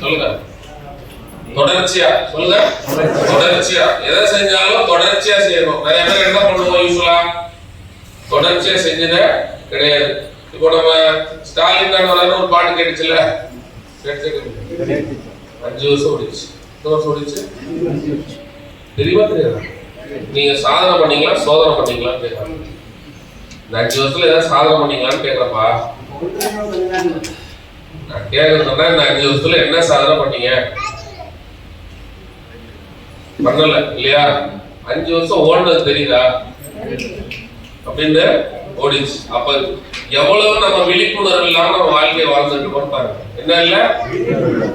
சொல்லுங்க. தொடர்ச்சியா சொல்லுங்க. தொடர்ச்சியா. எதை செஞ்சாலும் தொடர்ச்சியா செய்யணும். நிறைய பேர் என்ன பண்ணுவோம் யூஸ்வலா தொடர்ச்சியா செஞ்சதே கிடையாது. இப்போ நம்ம ஸ்டாலின் தான் வரான்னு ஒரு பாட்டு கேட்டுச்சுல்ல? அஞ்சு வருஷம் ஓடிச்சு எத்தனை வருஷம் ஓடிச்சு தெரியுமா தெரியாதா? நீங்க சாதனை பண்ணீங்களா சோதனை பண்ணீங்களான்னு கேட்கறாங்க இந்த அஞ்சு வருஷத்துல ஏதாவது சாதனை பண்ணீங்களான்னு கேட்கறப்பா நான் கேட்கறதுனா இந்த அஞ்சு வருஷத்துல என்ன சாதனை பண்ணீங்க? பண்ணல இல்லையா? அஞ்சு வருஷம் ஓடுனது தெரியுதா? அப்படின்னு ஓடிச்சு. அப்ப எவ்வளவு நம்ம விழிப்புணர்வு இல்லாம நம்ம வாழ்க்கையை வாழ்ந்துட்டு போட்டாங்க என்ன இல்ல?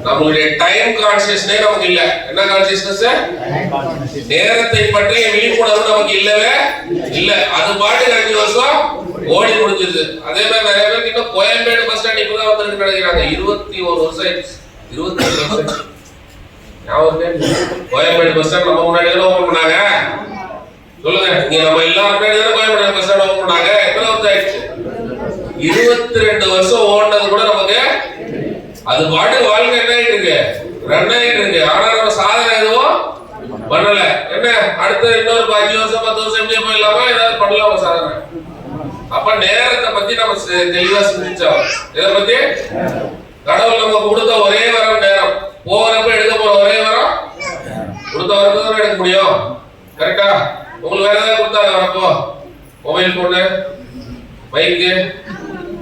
நம்மளுடைய டைம் கான்சியஸ்னே நமக்கு இல்ல. என்ன கான்சியஸ்னஸ் நேரத்தை பற்றிய விழிப்புணர்வு நமக்கு இல்லவே இல்ல. அது பாட்டு அஞ்சு வருஷம் ஓடி முடிஞ்சது. அதே மாதிரி நிறைய பேருக்கு இன்னும் கோயம்பேடு பஸ் ஸ்டாண்ட் இப்பதான் வந்துட்டு நினைக்கிறாங்க இருபத்தி ஒரு வருஷம் ஆயிடுச்சு. இருபத்தி ஒரு வருஷம் ஞாபகம் கோயம்பேடு பஸ் ஸ்டாண்ட் நம்ம முன்னாடி தானே ஓபன் பண்ணாங்க? சொல்லுங்க. இங்க நம்ம எல்லாரும் முன்னாடி தானே கோயம்பேடு பஸ் ஸ்டாண்ட் ஓபன் பண்ணாங்க? எத்தனை வருஷம் ஆயிடுச்சு? இருபத்தி ரெண்டு வருஷம் ஓடினது கூட நமக்கு அது பாட்டு வாழ்க்கை என்ன ஆயிட்டு இருக்கு. ரன் ஆயிட்டு இருக்கு. ஆனா நம்ம சாதனை எதுவும் பண்ணல. என்ன? அடுத்த இன்னொரு அஞ்சு வருஷம் பத்து வருஷம் எப்படியே போயிடலாமா? ஏதாவது பண்ணலாமா சாதனை? அப்ப நேரத்தை பத்தி நம்ம செ- தெளிவா சிந்திச்சோம். இதை பத்தி கடவுள் நமக்கு கொடுத்த ஒரே வரம் நேரம். போறப்ப எடுக்க போற ஒரே வரம்? கொடுத்த வரப்ப தான் எடுக்க முடியும். கரெக்டா உங்களுக்கு வேற ஏதாவது கொடுத்தாங்க வரப்போ? மொபைல் போனு பைக்கு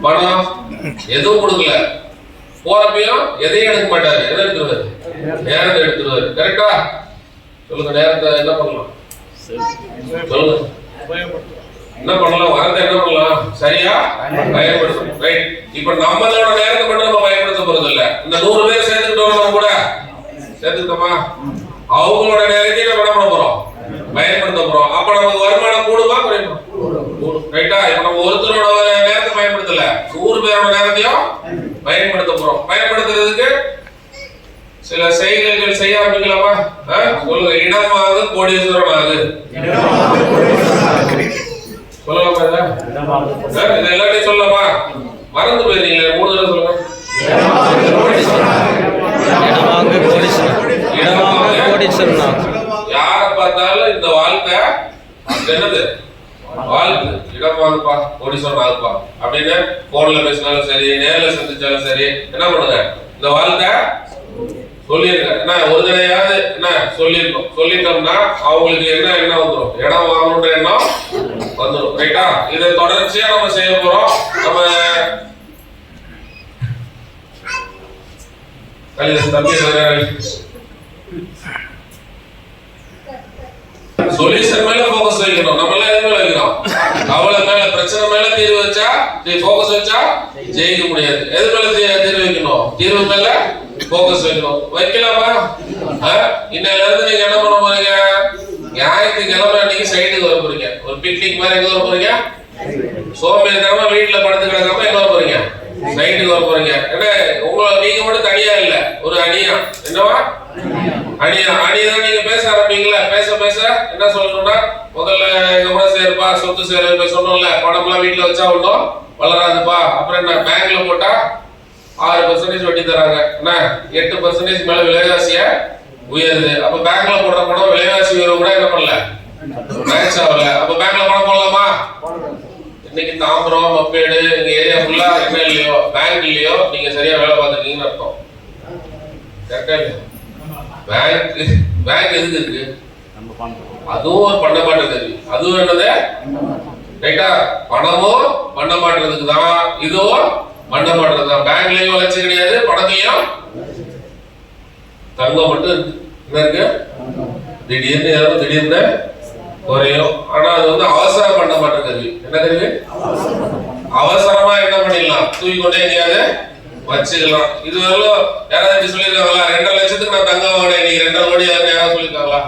பணம் எதுவும் கொடுக்கல. போறப்பையும் எதையும் எடுக்க மாட்டாரு. எதை எடுத்துருவாரு? நேரத்தை எடுத்துருவாரு. கரெக்டா சொல்லுங்க நேரத்தை என்ன பண்ணலாம்? சொல்லுங்க. என்ன பண்ணலாம்? வரத என்ன பண்ணலாம்? சரியா? பயன்படுத்தணும். ரைட் இப்ப நம்மளோட நேரத்தை மட்டும் நம்ம பயன்படுத்த போறது இல்ல இந்த நூறு பேர் சேர்த்துக்கிட்டோம் நம்ம கூட சேர்த்துக்கிட்டோமா அவங்களோட நேரத்தையும் நம்ம என்ன பண்ண போறோம்? பயன்படுத்த போறோம். அப்ப நமக்கு வருமானம் கூடுமா? குறையுமா? ரைட்டா இப்ப நம்ம ஒருத்தரோட நேரத்தை பயன்படுத்தல. நூறு பேரோட நேரத்தையும் பயன்படுத்த போறோம். பயன்படுத்துறதுக்கு சில செய்கைகள் செய்ய ஆரம்பிக்கலாமா ஆ? சொல்லுங்க. இடமாவது கோடீஸ்வரன் ஆகுது சொல்லலாமா இதை? எல்லாத்தையும் சொல்லலாமா? மறந்து போயிருந்தீங்களே மூணு தடவை சொல்லுங்க. யார பார்த்தாலும் இந்த வாழ்க்கை என்னது? வாழ்க்கை. இடம் வாங்குப்பா கோடீஸ்வரன் ஆகுப்பா அப்படின்னு போன்ல பேசினாலும் சரி நேர்ல சந்திச்சாலும் சரி என்ன பண்ணுங்க? இந்த வாழ்க்கை சொல்லிருங்க என்ன ஒரு தடையாவது என்ன சொல்லிருக்கோம் சொல்லிட்டோம்னா அவங்களுக்கு என்ன எண்ணம் வந்துடும் இடம் வாங்கணுன்ற எண்ணம் ரைட்டா இதை தொடர்ச்சியா நம்ம செய்ய போறோம். நம்ம தம்பி சொல்யூஷன் மேல ஃபோக்கஸ் வைக்கணும். நம்ம எல்லாம் எது மேல வைக்கிறோம் கவலை மேல பிரச்சனை மேல தீர்வு வச்சா ஃபோக்கஸ் வச்சா ஜெயிக்க முடியாது. எது மேல தீர்வு வைக்கணும்? தீர்வு மேல ஃபோக்கஸ் வைக்கணும். வைக்கலாமா? இன்னையில இருந்து நீங்க என்ன பண்ண போறீங்க? போறீங்க பிக்னிக் மாதிரி எங்க வர போறீங்க? சோம்பேறித்தனமா வீட்டுல படுத்து கிடக்காம எங்க வர போறீங்க? நைட்டுக்கு வர போறீங்க. என்ன உங்களோட நீங்க மட்டும் தனியா இல்ல ஒரு அணியா? என்னவா? அணியா. அணிதான் நீங்க பேச ஆரம்பிங்களா பேச பேச என்ன சொல்லணும்னா முதல்ல எங்க கூட சேருப்பா சொத்து சேரு இப்ப சொன்னோம்ல பணம்லாம் வீட்டுல வச்சா ஒன்றும் வளராதுப்பா. அப்புறம் என்ன பேங்க்ல போட்டா ஆறு பர்சன்டேஜ் வட்டி தராங்க. என்ன? எட்டு பர்சன்டேஜ் மேல விலைவாசிய உயருது. அப்ப பேங்க்ல போடுற பணம் விலைவாசி உயர்வு கூட என்ன பண்ணல? மேட்ச் ஆகல அப்ப பேங்க்ல பணம் போடலாமா? இன்னைக்கு தாம்பரம் மப்பேடு எங்க ஏரியா ஃபுல்லா என்ன இல்லையோ பேங்க் இல்லையோ நீங்க சரியா வேலை பார்த்துருக்கீங்கன்னு அர்த்தம். கரெக்டா இல்லையா? பேங்க் பேங்க் எதுக்கு இருக்கு? அதுவும் ஒரு பண்ண மாட்ட கருவி அதுவும் என்னது? ரைட்டா பணமும் பண்ண மாட்டுறதுக்கு தான். இதுவும் பண்ண மாட்டுறது தான். பேங்க்லயும் வளர்ச்சி கிடையாது பணத்தையும் தங்கம் மட்டும் இருக்கு. என்ன இருக்கு? திடீர்னு ஏதாவது திடீர்னு குறையும். ஆனா அது வந்து அவசரம் பண்ண மாட்ட கருவி என்ன கருவி அவசரமா என்ன பண்ணிடலாம்? தூக்கி கொண்டே எங்கேயாவது வச்சுக்கலாம். இது யாராவது சொல்லியிருக்காங்களா? ரெண்டரை லட்சத்துக்கு நான் தங்கம் வாங்கினேன். இன்னைக்கு ரெண்டரை கோடி யாரும் யாராவது சொல்லியிருக்காங்களா?